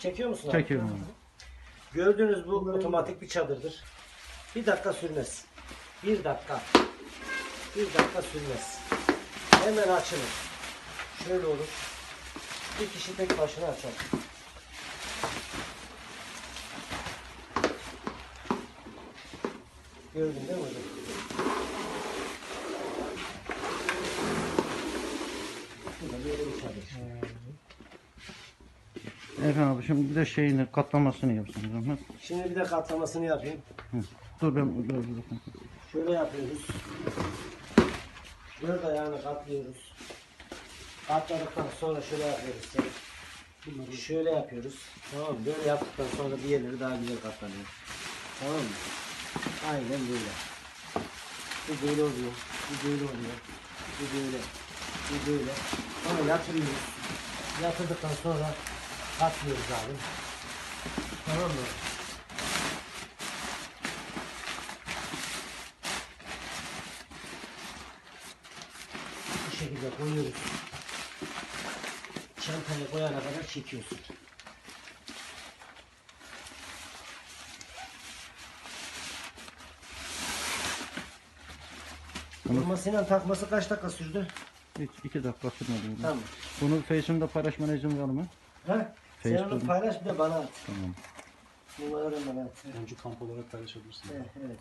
Çekiyor musun abi? Çekiyorum abi. Gördüğünüz bu otomatik bir çadırdır. Bir dakika sürmez. Bir dakika. Bir dakika sürmez. Hemen açılır. Şöyle olur. Bir kişi tek başına açar. Gördün değil mi hocam? Bu da böyle bir çadır. Efendim abi şimdi bir de şeyini katlamasını yapsın zahmet. Şimdi bir de katlamasını yapayım. Dur ben dur, dur, dur. Şöyle yapıyoruz. Dört ayağını katlıyoruz. Katladıktan sonra şöyle yapıyoruz. Bunları şöyle yapıyoruz. Tamam mı? Böyle yaptıktan sonra diğerleri daha güzel katlanıyor. Tamam mı? Aynen böyle. Bu böyle oluyor. Bu böyle oluyor. Bu böyle. Bu böyle. Sonra yatırıyoruz. Yatırdıktan sonra katlıyoruz abi. Tamam mı? Bu şekilde koyuyoruz. Çantaya koyana kadar çekiyorsun. Kurmasıyla takması kaç dakika sürdü? Hiç iki dakika sürmedi. Tamam. Bunu Face'imde paylaşmana izin var mı? Ha? Sen onu paylaş bir de bana at. Tamam. Numaradan bana at. Önce kamp olarak paylaşabilirsin. Evet, evet.